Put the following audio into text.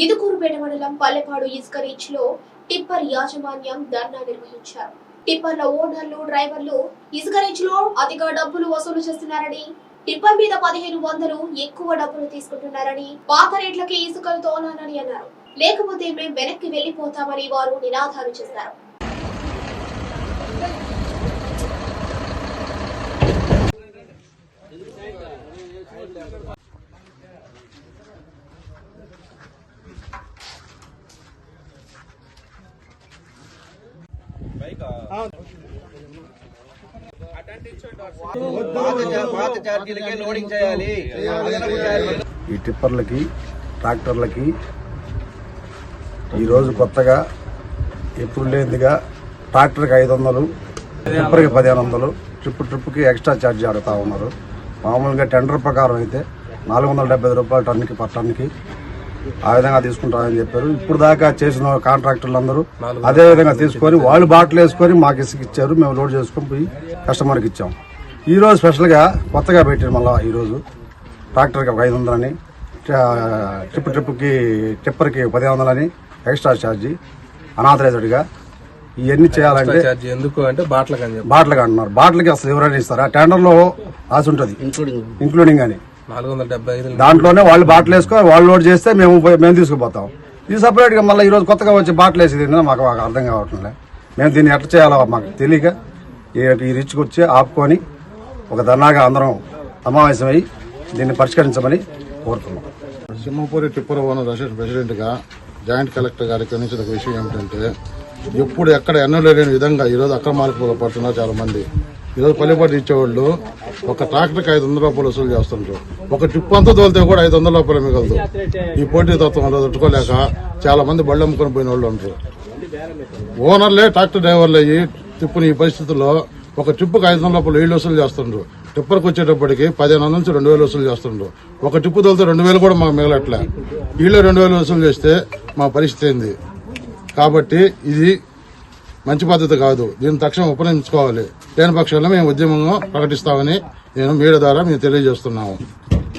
ఇదుకూరుపేట మండలం పల్లెపాడు ఇసుక రీచ్లో టిప్పర్ యాజమాన్యం ధర్నా నిర్వహించారు. టిప్పర్ల ఓనర్లు డ్రైవర్లు ఇసుక రీచ్లో అతిగా డబ్బులు వసూలు చేస్తున్నారని టిప్పర్ మీద పదిహేను వందలు ఎక్కువ డబ్బులు తీసుకుంటున్నారని పాత రేట్లకి ఇసుకలు తోలాలని అన్నారు. లేకపోతే మేము వెనక్కి వెళ్ళిపోతామని వారు నినాదాలు చేశారు. ఈ టిప్పర్లకి ట్రాక్టర్లకి ఈరోజు కొత్తగా ఎప్పుడు లేనిదిగా ట్రాక్టర్కి ఐదు వందలు టిప్పర్కి పదిహేను వందలు ట్రిప్ ట్రిప్కి ఎక్స్ట్రా ఛార్జ్ ఆడుతూ ఉన్నారు. మామూలుగా టెండర్ ప్రకారం అయితే నాలుగు వందల డెబ్బై రూపాయలు టన్నుకి పర్ టన్నుకి ఆ విధంగా తీసుకుంటారని చెప్పారు. ఇప్పుడు దాకా చేసిన కాంట్రాక్టర్లు అందరూ అదే విధంగా తీసుకొని వాళ్ళు బాటలు వేసుకొని మాకు ఇసుక ఇచ్చారు. మేము లోడ్ చేసుకొని పోయి కస్టమర్కి ఇచ్చాం. ఈ రోజు స్పెషల్గా కొత్తగా పెట్టారు మళ్ళీ ఈరోజు ట్రాక్టర్కి ఒక ఐదు వందలని ట్రా- ట్రిప్ ట్రిప్కి టిప్పర్కి పదిహేను వందలని ఎక్స్ట్రా ఛార్జీ అనాథరైజ్డ్గా. ఇవన్నీ చేయాలంటే ఛార్జీ ఎందుకు అంటే బాట్లకు బాటలుగా అంటున్నారు బాటలకి అసలు ఎవరైనా ఇస్తారా? టెండర్లో రాసి ఉంటుంది. ఇంక్లూడింగ్ అని. నాలుగు వందల డెబ్బై ఐదు దాంట్లోనే వాళ్ళు బాటలు వేసుకొని వాళ్ళు లోడ్ చేస్తే మేము పోయి- మేము తీసుకుపోతాం. ఇది సపరేట్గా మళ్ళీ ఈరోజు కొత్తగా వచ్చి బాటలు వేసేది మాకు మాకు అర్థం కావట్లే మేము దీన్ని ఎట్లా చేయాలో మాకు తెలియక ఈ- ఈ రిచ్కి వచ్చి ఆపుకొని ఒక ధర్నాగా అందరం సమావేశమై దీన్ని పరిష్కరించమని కోరుతున్నాం. సింహపూరి టిప్పర్ ఓనర్ అసోసియేషన్ ప్రెసిడెంట్గా జాయింట్ కలెక్టర్ గారికి అందించిన ఒక విషయం ఏమిటంటే ఎప్పుడు ఎక్కడ ఎన్నడూ లేని విధంగా ఈరోజు అక్రమాలకు పడుతున్నారు చాలా మంది ఈరోజు పల్లెపాటు ఇచ్చేవాళ్ళు ఒక ట్రాక్టర్కి ఐదు వందల రూపాయలు వసూలు చేస్తుంటారు ఒక ట్రిప్ అంతా తోలితే కూడా ఐదు వందల రూపాయలు మిగలదు. ఈ పోటీ తత్వం తట్టుకోలేక చాలా మంది బళ్ళు అమ్ముకొని పోయిన వాళ్ళు ఉంటారు ఓనర్లే ట్రాక్టర్ డ్రైవర్లు అయ్యి ట్రిప్పుని ఈ పరిస్థితుల్లో ఒక ట్రిప్పుకి ఐదు వందల రూపాయలు ఏళ్ళు వసూలు చేస్తుండ్రు. ట్రిప్పర్కి వచ్చేటప్పటికి పదిహేను వందల నుంచి రెండు వేలు వసూలు చేస్తుండ్రు. ఒక ట్రిప్పు తోలితే రెండు వేలు కూడా మాకు మిగలట్లే. వీళ్ళు రెండు వేలు వసూలు చేస్తే మా పరిస్థితి ఏంది? కాబట్టి ఇది మంచి పద్ధతి కాదు. దీన్ని తక్షణం ఉపయోగించుకోవాలి లేని పక్షంలో మేము ఉద్యమంగా ప్రకటిస్తామని నేను మీడియా ద్వారా మేము తెలియజేస్తున్నాము.